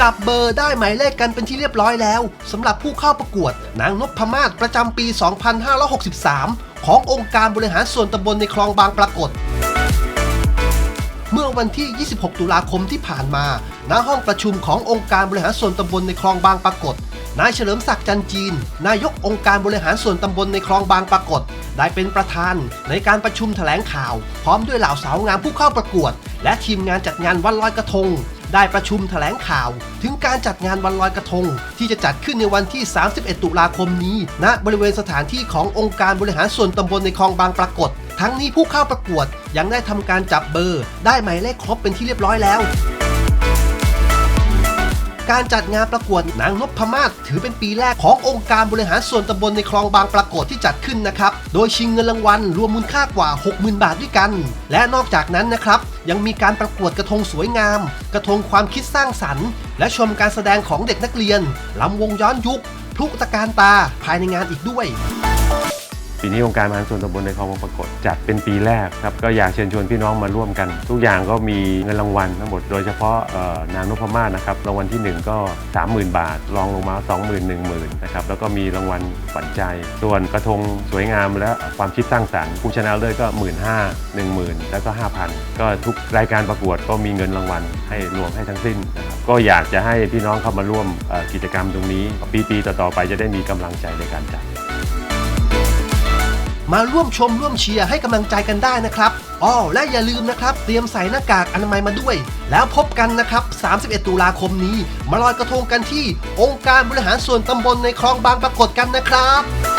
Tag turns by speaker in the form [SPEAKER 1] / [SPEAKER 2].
[SPEAKER 1] จับเบอร์ได้หมายเลขกันเป็นที่เรียบร้อยแล้วสำหรับผู้เข้าประกวดนางนพมาศประจำปี 2563 ขององค์การบริหารส่วนตำบลในคลองบางปรากฏ เมื่อวันที่ 26 ตุลาคมที่ผ่านมาณห้องประชุมขององค์การบริหารส่วนตำบลในคลองบางปรากฏนายเฉลิมศักดิ์จันจีน นายกองค์การบริหารส่วนตำบลในคลองบางปรากฏ ได้เป็นประธานในการประชุมแถลงข่าว พร้อมด้วยเหล่าสาวงามผู้เข้าประกวด และทีมงานจัดงานวันลอยกระทงได้ประชุมแถลงข่าว ถึงการจัดงานวันลอยกระทง ที่จะจัดขึ้นในวันที่ 31 ตุลาคมนี้ณบริเวณสถานที่ขององค์การบริหารส่วนตำบลในคลองบางปรากฏ ทั้งนี้ผู้เข้าประกวดยังได้ทำการจับเบอร์ ได้หมายเลขครบเป็นที่เรียบร้อยแล้ว การจัดงานประกวดนางนพมาศถือเป็นปีแรกขององค์การบริหารส่วนตำบลในคลองบางปรากฏที่จัดขึ้นนะครับ โดยชิงเงินรางวัลรวมมูลค่ากว่า 60,000 บาทด้วยกัน และนอกจากนั้นนะครับ ยังมีการประกวดกระทงสวยงาม กระทงความคิดสร้างสรรค์ และชมการแสดงของเด็กนักเรียนลำวงย้อนยุคพลุตะการตาภายในงานอีกด้วย
[SPEAKER 2] ปีนี้องค์การบริหาส่วนตำบลในคลองบางปรากฏจัดเป็นปีแรกครับก็อยากเชิญชวนพี่น้องมาร่วมกัน ทุกอย่างก็มีเงินรางวัลทั้งหมดโดยเฉพาะเอ่อนางนพมาศนะครับรางวัลที่ 1 ก็ 30,000 บาทรองลงมา 20,000 10,000นะครับแล้วก็มีรางวัลขวัญใจ ส่วนกระทงสวยงามและความคิดสร้างสรรค์ผู้ชนะเลิศก็ 1 5 0 0 0 10,000 แล้วก็ 5,000 ก็ทุกรายการประกวดก็มีเงินรางวัลให้รวมให้ทั้งสิ้นนะครับก็อยากจะให้พี่น้องเข้ามาร่วมเอ่อกิจกรรมตรงนี้ ปีๆต่อๆไปจะได้มีกำลังใจในการจัด
[SPEAKER 1] มาร่วมชมร่วมเชียร์ให้กำลังใจกันได้นะครับอ๋อและอย่าลืมนะครับ เตรียมใส่หน้ากากอนามัยมาด้วย แล้วพบกันนะครับ 31 ตุลาคมนี้ มาลอยกระทงกันที่ องค์การบริหารส่วนตำบลในคลองบางปรากฏกันนะครับ